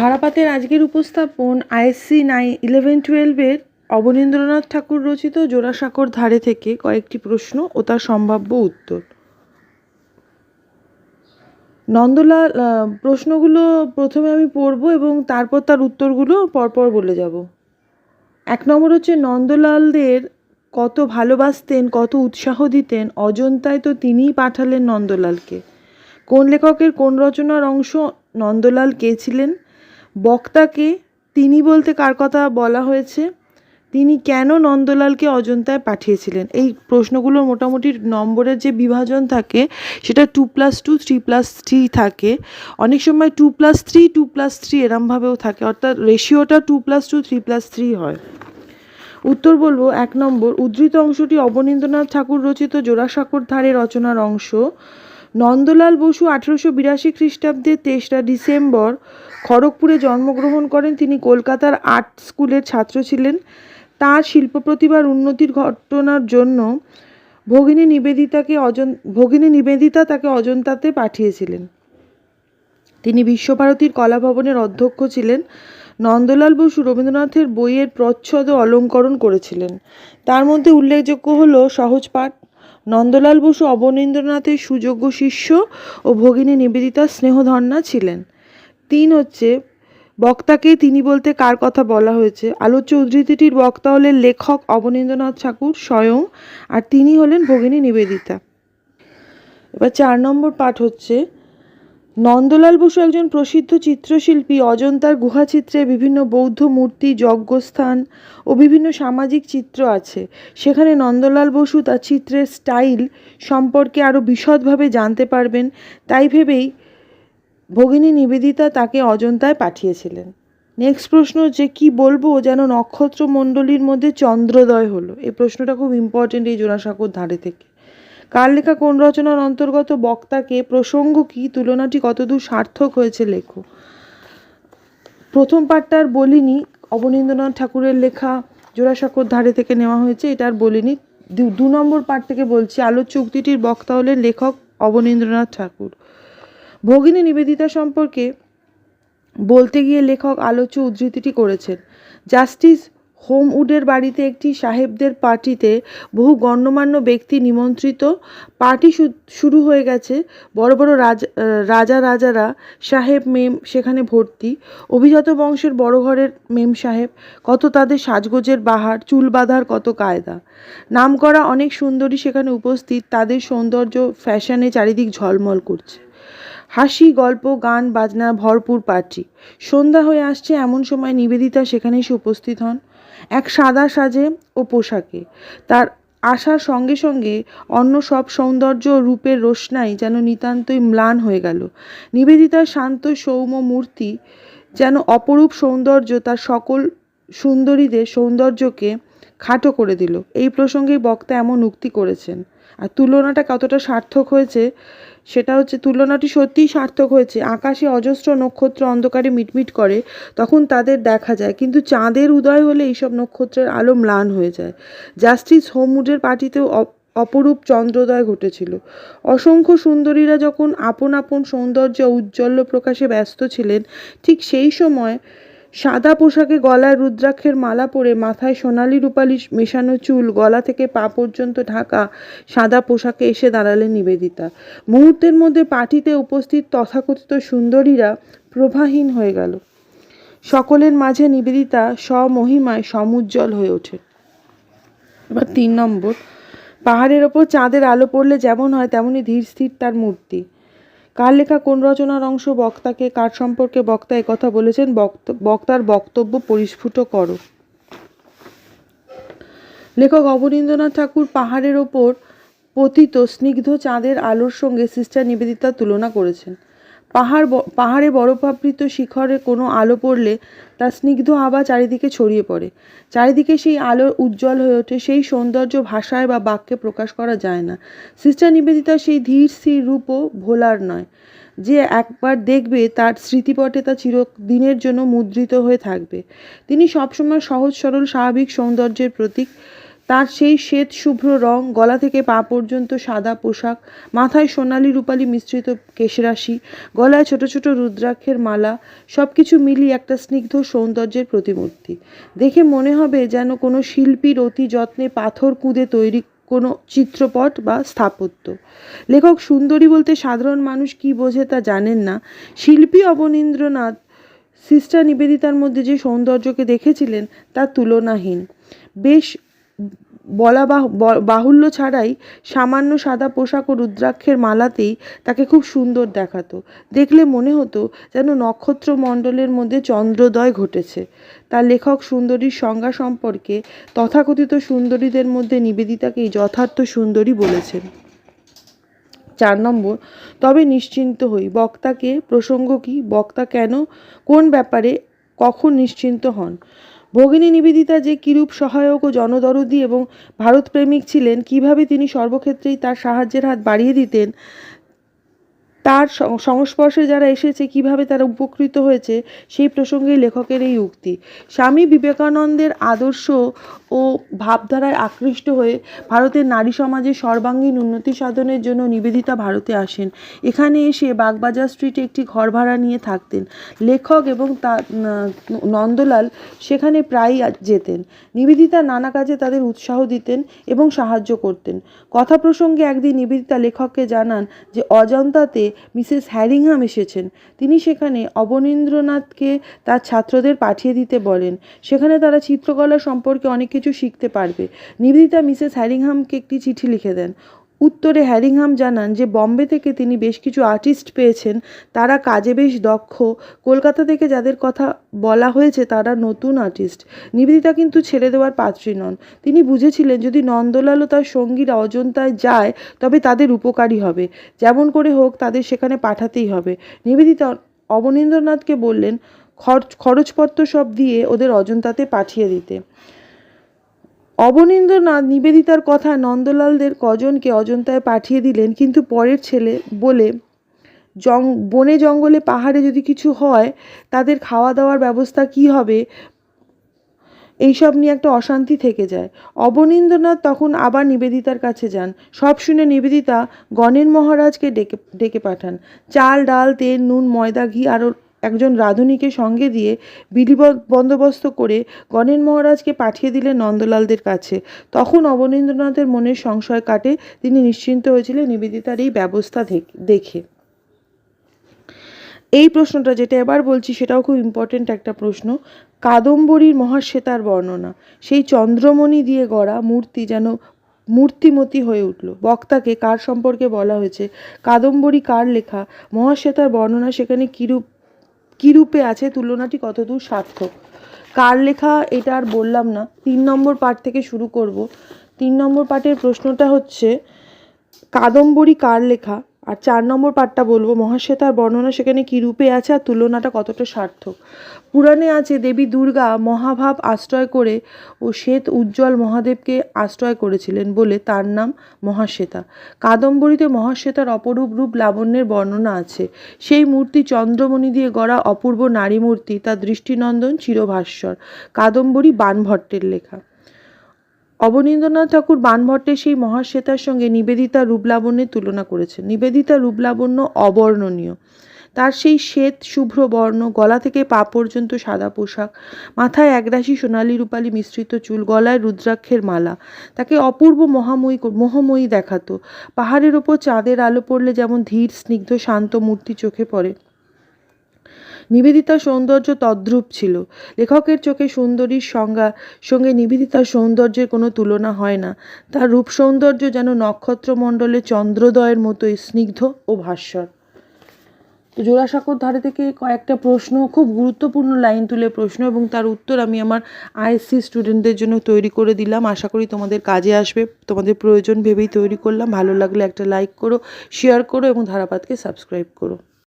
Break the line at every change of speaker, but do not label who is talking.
ধারাপাতের আজকের উপস্থাপন ISC nine eleven টুয়েলভের অবনীন্দ্রনাথ ঠাকুর রচিত জোড়াসাঁকোর ধারে থেকে কয়েকটি প্রশ্ন ও তার সম্ভাব্য উত্তর। নন্দলাল প্রশ্নগুলো প্রথমে আমি পড়ব এবং তারপর তার উত্তরগুলো পরপর বলে যাব। এক নম্বর হচ্ছে, নন্দলালদের কত ভালোবাসতেন, কত উৎসাহ দিতেন, অজন্তায় তো তিনিই পাঠালেন নন্দলালকে। কোন লেখকের কোন রচনার অংশ নন্দলাল কে ছিলেন? বক্তাকে তিনি বলতে কার কথা বলা হয়েছে? তিনি কেন নন্দলালকে অজন্তায় পাঠিয়েছিলেন? এই প্রশ্নগুলো মোটামুটি নম্বরের যে বিভাজন থাকে, সেটা two plus two three plus three থাকে। অনেক সময় two plus three two plus three এরমভাবেও থাকে, অর্থাৎ রেশিওটা two plus two three plus three হয়। উত্তর বলব, এক নম্বর, উদ্ধৃত অংশটি অবনীন্দ্রনাথ ঠাকুর রচিত জোড়াসাঁকোর ধারে রচনার অংশ। নন্দলাল বসু আঠেরোশো বিরাশি খ্রিস্টাব্দের তেসরা ডিসেম্বর খড়গপুরে জন্মগ্রহণ করেন। তিনি কলকাতার আর্ট স্কুলের ছাত্র ছিলেন। তার শিল্প প্রতিভার উন্নতির ঘটনার জন্য ভগিনী নিবেদিতাকে অজন, ভগিনী নিবেদিতা তাকে অজন্তাতে পাঠিয়েছিলেন। তিনি বিশ্বভারতীর কলাভবনের অধ্যক্ষ ছিলেন। নন্দলাল বসু রবীন্দ্রনাথের বইয়ের প্রচ্ছদ অলঙ্করণ করেছিলেন। তার মধ্যে উল্লেখযোগ্য হল সহজ পাঠ নন্দলাল বসু অবনীন্দ্রনাথের সুযোগ্য শিষ্য ও ভগিনী নিবেদিতার স্নেহধন্যা ছিলেন। তিন হচ্ছে, বক্তাকে তিনি বলতে কার কথা বলা হয়েছে? আলোচ্য উদ্ধৃতিটির বক্তা হলেন লেখক অবনীন্দ্রনাথ ঠাকুর স্বয়ং, আর তিনি হলেন ভগিনী নিবেদিতা। এবার চার নম্বর পাঠ হচ্ছে নন্দলাল বসু একজন প্রসিদ্ধ চিত্রশিল্পী। অজন্তার গুহাচিত্রে বিভিন্ন বৌদ্ধ মূর্তি, যজ্ঞস্থান ও বিভিন্ন সামাজিক চিত্র আছে। সেখানে নন্দলাল বসু তার চিত্রের স্টাইল সম্পর্কে আরও বিশদভাবে জানতে পারবেন। তাই ভেবেই ভগিনী নিবেদিতা তাকে অজন্তায় পাঠিয়েছিলেন। নেক্সট প্রশ্ন যে কি বলব যেন নক্ষত্র মণ্ডলীর মধ্যে চন্দ্রোদয় হলো? এই প্রশ্নটা খুব ইম্পর্টেন্ট এই জোড়াসাঁকোর ধারে থেকে। কার লেখা কোন রচনার অন্তর্গত বক্তাকে প্রসঙ্গ কি তুলনাটি কতদূর সার্থক হয়েছে লেখো। প্রথম পাঠটা আর বলিনি, অবনীন্দ্রনাথ ঠাকুরের লেখা জোড়াসাঁকোর ধারে থেকে নেওয়া হয়েছে, এটা আর বলিনি। দু নম্বর পাঠ থেকে বলছি, আলোচ্য উক্তিটির বক্তা হলেন লেখক অবনীন্দ্রনাথ ঠাকুর। ভগিনী নিবেদিতা সম্পর্কে বলতে গিয়ে লেখক আলোচ্য উদ্ধৃতিটি করেছেন। জাস্টিস হোমউডের বাড়িতে একটি সাহেবদের পার্টিতে বহু গণ্যমান্য ব্যক্তি নিমন্ত্রিত। পার্টি শুরু হয়ে গেছে। বড় বড় রাজা রাজা রাজারা, সাহেব মেম সেখানে ভর্তি। অভিজাত বংশের বড় ঘরের মেম সাহেব, কত তাদের সাজগোজের বাহার, চুল বাঁধার কত কায়দা। নামকরা অনেক সুন্দরী সেখানে উপস্থিত, তাদের সৌন্দর্য ফ্যাশনে চারিদিক ঝলমল করছে। হাসি, গল্প, গান, বাজনা, ভরপুর পার্টি। সন্ধ্যা হয়ে আসছে, এমন সময় নিবেদিতা সেখানে এসে উপস্থিত হন। এক সাদা সাজে ও পোশাকে। তার আসার সঙ্গে সঙ্গে অন্য সব সৌন্দর্য রূপের রোশনাই যেন নিতান্তই ম্লান হয়ে গেল। নিবেদিতার শান্ত সৌম্য মূর্তি যেন অপরূপ সৌন্দর্য তার সকল সুন্দরীদের সৌন্দর্যকে খাটো করে দিল। এই প্রসঙ্গে বক্তা এমন উক্তি করেছেন। আর তুলনাটা কতটা সার্থক হয়েছে সেটা হচ্ছে তুলনাটি সত্যিই সার্থক হয়েছে। আকাশে অজস্র নক্ষত্র অন্ধকারে মিটমিট করে, তখন তাদের দেখা যায়। কিন্তু চাঁদের উদয় হলে এইসব নক্ষত্রের আলো ম্লান হয়ে যায়। জাস্টিস হোমউডের পার্টিতেও অপ- অপরূপ চন্দ্রোদয় ঘটেছিল। অসংখ্য সুন্দরীরা যখন আপন আপন সৌন্দর্য উজ্জ্বল্য প্রকাশে ব্যস্ত ছিলেন, ঠিক সেই সময় সাদা পোশাকে গলায় রুদ্রাক্ষের মালা পরে মাথায় সোনালি রূপালি মেশানো চুল, গলা থেকে পা পর্যন্ত ঢাকা সাদা পোশাকে এসে দাঁড়ালেন নিবেদিতা। মুহূর্তের মধ্যে পার্টিতে উপস্থিত তথাকথিত সুন্দরীরা প্রভাহীন হয়ে গেল। সকলের মাঝে নিবেদিতা স্বমহিমায় সমুজ্জ্বল হয়ে ওঠে। এবার তিন নম্বর, পাহাড়ের ওপর চাঁদের আলো পড়লে যেমন হয় তেমনই ধীর স্থির তার মূর্তি। কার লেখা কোন রচনার অংশ বক্তাকে, কার সম্পর্কে বক্তা কথা বলেছেন, বক্ত- বক্তার বক্তব্য পরিস্ফুট করো। লেখক অবনীন্দ্রনাথ ঠাকুর পাহাড়ের ওপর পতিত স্নিগ্ধ চাঁদের আলোর সঙ্গে সিস্টার নিবেদিতার তুলনা করেছেন। পাহাড় পাহাড়ে বরফাবৃত শিখরে কোনো আলো পড়লে তার স্নিগ্ধ আভা চারিদিকে ছড়িয়ে পড়ে। চারিদিকে সেই আলোর উজ্জ্বল হয়ে ওঠে, সেই সৌন্দর্য ভাষায় বা বাক্যে প্রকাশ করা যায় না। সিস্টার নিবেদিতার সেই ধীর স্থির রূপও ভোলার নয়, যে একবার দেখবে তার স্মৃতিপটে তা চিরদিনের জন্য মুদ্রিত হয়ে থাকবে। তিনি সবসময় সহজ সরল স্বাভাবিক সৌন্দর্যের প্রতীক। তার সেই শ্বেত শুভ্র রং গলা থেকে পা পর্যন্ত সাদা পোশাক, মাথায় সোনালি রূপালি মিশ্রিত কেশরাশি, গলায় ছোট ছোট রুদ্রাক্ষের মালা সব কিছু মিলিয়ে একটা স্নিগ্ধ সৌন্দর্যের প্রতিমূর্তি। দেখে মনে হবে যেন কোনো শিল্পীর অতি যত্নে পাথর কুঁদে তৈরি কোনো চিত্রপট বা স্থাপত্য। লেখক সুন্দরী বলতে সাধারণ মানুষ কি বোঝে তা জানেন না। শিল্পী অবনীন্দ্রনাথ সিস্টার নিবেদিতার মধ্যে যে সৌন্দর্যকে দেখেছিলেন তা তুলনাহীন। বেশ বলা বাহুল্য ছাড়াই সামান্য সাদা পোশাক ও রুদ্রাক্ষের মালাতেই তাকে খুব সুন্দর দেখাতো। দেখলে মনে হতো যেন নক্ষত্রমণ্ডলের মধ্যে চন্দ্রোদয় ঘটেছে। তার লেখক সুন্দরীর সংজ্ঞা সম্পর্কে তথাকথিত সুন্দরীদের মধ্যে নিবেদিতাকেই যথার্থ সুন্দরী বলেছেন। চার নম্বর, তবে নিশ্চিন্ত হই, বক্তাকে প্রসঙ্গ কি, বক্তা কেন, কোন ব্যাপারে কখন নিশ্চিন্ত হন? ভগিনী নিবেদিতা যে কিরূপ সহায়ক ও জনদরদি এবং ভারতপ্রেমিক ছিলেন, কীভাবে তিনি সর্বক্ষেত্রেই তার সাহায্যের হাত বাড়িয়ে দিতেন তার সংস্পর্শে যারা এসেছে, কীভাবে তারা উপকৃত হয়েছে, সেই প্রসঙ্গেই লেখকের এই উক্তি। স্বামী বিবেকানন্দের আদর্শ ও ভাবধারায় আকৃষ্ট হয়ে ভারতের নারী সমাজের সর্বাঙ্গীন উন্নতি সাধনের জন্য নিবেদিতা ভারতে আসেন। এখানে এসে বাগবাজার স্ট্রিটে একটি ঘর ভাড়া নিয়ে থাকতেন। লেখক এবং তার নন্দলাল সেখানে প্রায়ই যেতেন। নিবেদিতা নানা কাজে তাদের উৎসাহ দিতেন এবং সাহায্য করতেন। কথা প্রসঙ্গে একদিন নিবেদিতা লেখককে জানান যে, অজন্তাতে মিসেস হ্যারিংহাম এসেছেন। তিনি সেখানে অবনীন্দ্রনাথকে তার ছাত্রদের পাঠিয়ে দিতে বলেন। সেখানে তারা চিত্রকলা সম্পর্কে অনেক কিছু শিখতে পারবে। নিবেদিতা মিসেস হ্যারিংহামকে একটি চিঠি লিখে দেন। উত্তরে হ্যারিংহাম জানান যে, বম্বে থেকে তিনি বেশ কিছু আর্টিস্ট পেয়েছেন। তারা কাজে বেশ দক্ষ। কলকাতা থেকে যাদের কথা বলা হয়েছে, তারা নতুন আর্টিস্ট। নিবেদিতা কিন্তু ছেড়ে দেওয়ার পাত্রী নন। তিনি বুঝেছিলেন, যদি নন্দলাল ও তার সঙ্গীরা অজন্তায় যায়, তবে তাদের উপকারী হবে। যেমন করে হোক, তাদের সেখানে পাঠাতেই হবে। নিবেদিতা অবনীন্দ্রনাথকে বললেন, খরচ, খরচপত্র সব দিয়ে ওদের অজন্তাতে পাঠিয়ে দিতে। অবনীন্দ্রনাথ নিবেদিতার কথা নন্দলালদের কজনকে অজন্তায় পাঠিয়ে দিলেন, কিন্তু পরের ছেলে বলে, জং, বনে জঙ্গলে পাহাড়ে যদি কিছু হয়, তাদের খাওয়া দাওয়ার ব্যবস্থা কি হবে? এইসব নিয়ে একটা অশান্তি থেকে যায়। অবনীন্দ্রনাথ তখন আবার নিবেদিতার কাছে যান। সব শুনে নিবেদিতা গণেন মহারাজকে ডেকে ডেকে পাঠান। চাল, ডাল, তেল, নুন, ময়দা, ঘি, আরও একজন রাঁধুনিকে সঙ্গে দিয়ে বিধি বন্দোবস্ত করে গণেন মহারাজকে পাঠিয়ে দিলেন নন্দলালদের কাছে। তখন অবনীন্দ্রনাথের মনের সংশয় কাটে, তিনি নিশ্চিন্ত হয়েছিলেন নিবেদিতার এই ব্যবস্থা দেখে। এই প্রশ্নটা যেটা এবার বলছি, সেটাও খুব ইম্পর্টেন্ট একটা প্রশ্ন। কাদম্বরীর মহাশ্বেতার বর্ণনা। সেই চন্দ্রমণি দিয়ে গড়া মূর্তি যেন মূর্তিমতি হয়ে উঠল। বক্তাকে কার সম্পর্কে বলা হয়েছে? কাদম্বরী কার লেখা? মহাশ্বেতার বর্ণনা সেখানে কিরূপ কীরূপে আছে? তুলনাটি কতদূর সার্থক? কার লেখা? এটা আর বললাম না। তিন নম্বর পার্ট থেকে শুরু করব। তিন নম্বর পার্টের প্রশ্নটা হচ্ছে, কাদম্বরী কার লেখা? আর চার নম্বর পাঠটা বলব মহাশ্বেতার বর্ণনা সেখানে কী রূপে আছে আর তুলনাটা কতটা সার্থক? পুরাণে আছে, দেবী দুর্গা মহাভাব আশ্রয় করে ও শ্বেত উজ্জ্বল মহাদেবকে আশ্রয় করেছিলেন বলে তার নাম মহাশ্বেতা। কাদম্বরীতে মহাশ্বেতার অপরূপ রূপ লাবণ্যের বর্ণনা আছে। সেই মূর্তি চন্দ্রমণি দিয়ে গড়া অপূর্ব নারী মূর্তি তার দৃষ্টিনন্দন চিরভাস্বর কাদম্বরী বানভট্টের লেখা। অবনীন্দ্রনাথ ঠাকুর বানভট্টের সেই মহাশ্বেতার সঙ্গে নিবেদিতা রূপলাবণ্যের তুলনা করেছেন। নিবেদিতা রূপলাবণ্য অবর্ণনীয়। তার সেই শ্বেত, শুভ্র বর্ণ, গলা থেকে পা পর্যন্ত সাদা পোশাক, মাথায় একরাশি সোনালি রূপালি মিশ্রিত চুল, গলায় রুদ্রাক্ষের মালা, তাকে অপূর্ব মহাময়ী মোহময়ী দেখাতো। পাহাড়ের ওপর চাঁদের আলো পড়লে যেমন ধীর, স্নিগ্ধ, শান্ত মূর্তি চোখে পড়ে। নিবেদিতার সৌন্দর্য তদ্রূপ ছিল। লেখকের চোখে সুন্দরীর সংজ্ঞা, সঙ্গে নিবেদিতার সৌন্দর্যের কোনো তুলনা হয় না। তার রূপ সৌন্দর্য যেন নক্ষত্রমণ্ডলে চন্দ্রোদয়ের মতোই স্নিগ্ধ ও ভাস্বর তো জোড়াসাঁকোর ধারে থেকে কয়েকটা প্রশ্ন, খুব গুরুত্বপূর্ণ লাইন তুলে প্রশ্ন এবং তার উত্তর আমি আমার আইএসসি স্টুডেন্টদের জন্য তৈরি করে দিলাম। আশা করি তোমাদের কাজে আসবে। তোমাদের প্রয়োজন ভেবেই তৈরি করলাম। ভালো লাগলে একটা লাইক করো, শেয়ার করো এবং ধারাপাতকে সাবস্ক্রাইব করো।